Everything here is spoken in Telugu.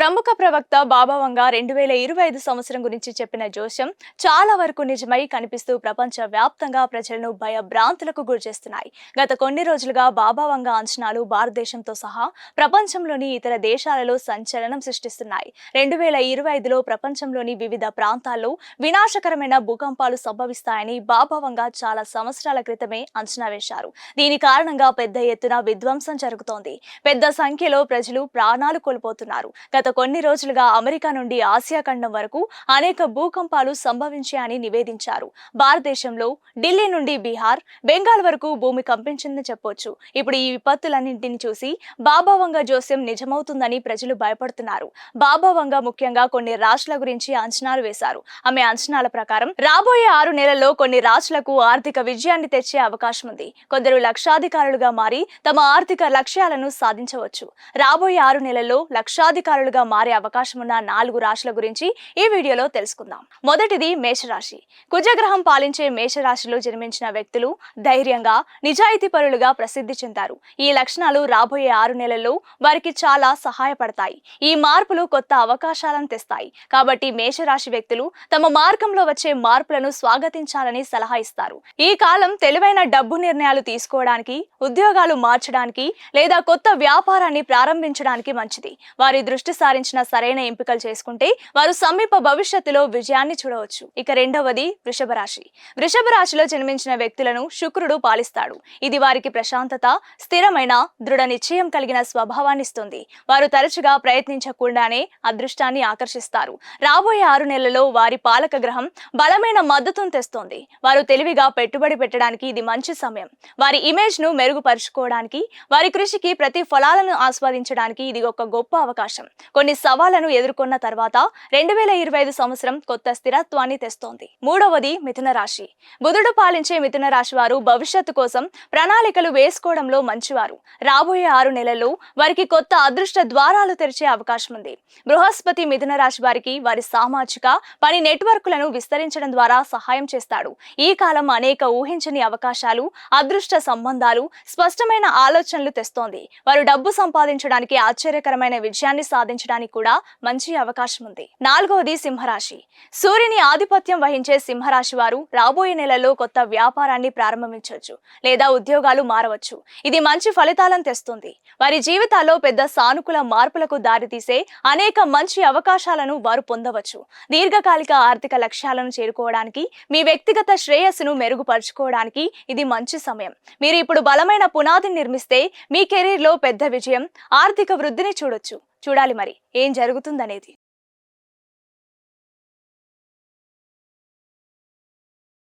ప్రముఖ ప్రవక్త బాబావంగా రెండు వేల ఇరవై ఐదు సంవత్సరం గురించి చెప్పిన జోస్యం చాలా వరకు నిజమై కనిపిస్తూ ప్రపంచ వ్యాప్తంగా ప్రజలను భయభ్రాంతులకు గురిచేస్తున్నాయి గత కొన్ని రోజులుగా బాబావంగా అంచనాలు భారతదేశంతో సహా ప్రపంచంలోని ఇతర దేశాలలో సంచలనం సృష్టిస్తున్నాయి. రెండు వేల ఇరవై ఐదులో ప్రపంచంలోని వివిధ ప్రాంతాల్లో వినాశకరమైన భూకంపాలు సంభవిస్తాయని బాబావంగా చాలా సంవత్సరాల క్రితమే అంచనా వేశారు. దీని కారణంగా పెద్ద ఎత్తున విధ్వంసం జరుగుతోంది. పెద్ద సంఖ్యలో ప్రజలు ప్రాణాలు కోల్పోతున్నారు. గత కొన్ని రోజులుగా అమెరికా నుండి ఆసియా ఖండం వరకు అనేక భూకంపాలు సంభవించాయని నివేదించారు. భారతదేశంలో ఢిల్లీ నుండి బీహార్ బెంగాల్ వరకు భూమి కంపించిందని చెప్పొచ్చు. ఇప్పుడు ఈ విపత్తులన్నింటిని చూసి బాబావంగ జోస్యం నిజమవుతుందని ప్రజలు భయపడుతున్నారు. బాబావంగ ముఖ్యంగా కొన్ని రాష్ట్రాల గురించి అంచనాలు వేశారు. ఆమె అంచనాల ప్రకారం రాబోయే ఆరు నెలల్లో కొన్ని రాష్ట్రాలకు ఆర్థిక విజయాన్ని తెచ్చే అవకాశం ఉంది. కొందరు లక్షాధికారులుగా మారి తమ ఆర్థిక లక్ష్యాలను సాధించవచ్చు. రాబోయే ఆరు నెలల్లో లక్షాధికారులుగా మారే అవకాశం ఉన్న నాలుగు రాశుల గురించి ఈ వీడియోలో తెలుసుకుందాం. మొదటిది మేషరాశి. కుజగ్రహం పాలించే మేషరాశిలో జన్మించిన వ్యక్తులు ధైర్యంగా నిజాయితీ పరులుగా ప్రసిద్ధి చెందారు. ఈ లక్షణాలు రాబోయే ఆరు నెలల్లో వారికి చాలా సహాయపడతాయి. ఈ మార్పులు కొత్త అవకాశాలను తెస్తాయి. కాబట్టి మేషరాశి వ్యక్తులు తమ మార్గంలో వచ్చే మార్పులను స్వాగతించాలని సలహా ఇస్తారు. ఈ కాలం తెలివైన డబ్బు నిర్ణయాలు తీసుకోవడానికి ఉద్యోగాలు మార్చడానికి లేదా కొత్త వ్యాపారాన్ని ప్రారంభించడానికి మంచిది. వారి దృష్టి సారించిన సరైన ఎంపికలు చేసుకుంటే వారు సమీప భవిష్యత్తులో విజయాన్ని చూడవచ్చు. ఇక రెండవది వృషభ రాశి. వృషభ రాశిలో జన్మించిన వ్యక్తులను శుక్రుడు పాలిస్తాడు. ఇది వారికి ప్రశాంతత స్థిరమైన దృఢ నిశ్చయం కలిగిన స్వభావాన్ని ఇస్తుంది. వారు తరచుగా ప్రయత్నించకుండానే అదృష్టాన్ని ఆకర్షిస్తారు. రాబోయే ఆరు నెలల్లో వారి పాలక గ్రహం బలమైన మద్దతును తెస్తోంది. వారు తెలివిగా పెట్టుబడి పెట్టడానికి ఇది మంచి సమయం. వారి ఇమేజ్ను మెరుగుపరుచుకోవడానికి వారి కృషికి ప్రతి ఫలాలను ఆస్వాదించడానికి ఇది ఒక గొప్ప అవకాశం. కొన్ని సవాళ్ళను ఎదుర్కొన్న తర్వాత రెండు వేల ఇరవై ఐదు సంవత్సరం కొత్త స్థిరత్వాన్ని తెస్తోంది. మూడవది మిథున రాశి. బుధుడు పాలించే మిథున రాశి వారు భవిష్యత్తు కోసం ప్రణాళికలు వేసుకోవడంలో మంచివారు. రాబోయే ఆరు నెలల్లో వారికి కొత్త అదృష్ట ద్వారాలు తెరిచే అవకాశం ఉంది. బృహస్పతి మిథున రాశి వారికి వారి సామాజిక పని నెట్వర్క్లను విస్తరించడం ద్వారా సహాయం చేస్తాడు. ఈ కాలం అనేక ఊహించని అవకాశాలు అదృష్ట సంబంధాలు స్పష్టమైన ఆలోచనలు తెస్తోంది. వారు డబ్బు సంపాదించడానికి ఆశ్చర్యకరమైన విజయాన్ని సాధించడానికి కూడా మంచి అవకాశం ఉంది. నాలుగవది సింహరాశి. సూర్యుని ఆధిపత్యం వహించే సింహరాశి వారు రాబోయే నెలలో కొత్త వ్యాపారాన్ని ప్రారంభించవచ్చు లేదా ఉద్యోగాలు మారవచ్చు. ఇది మంచి ఫలితాలను తెస్తుంది. వారి జీవితాల్లో పెద్ద సానుకూల మార్పులకు దారితీసే అనేక మంచి అవకాశాలను వారు పొందవచ్చు. దీర్ఘకాలిక ఆర్థిక లక్ష్యాలను చేరుకోవడానికి మీ వ్యక్తిగత శ్రేయస్సును మెరుగుపరుచుకోవడానికి ఇది మంచి సమయం. మీరు ఇప్పుడు బలమైన పునాదిని నిర్మిస్తే మీ కెరీర్లో పెద్ద విజయం ఆర్థిక వృద్ధిని చూడొచ్చు. చూడాలి మరి. ఏం జరుగుతుందనేది.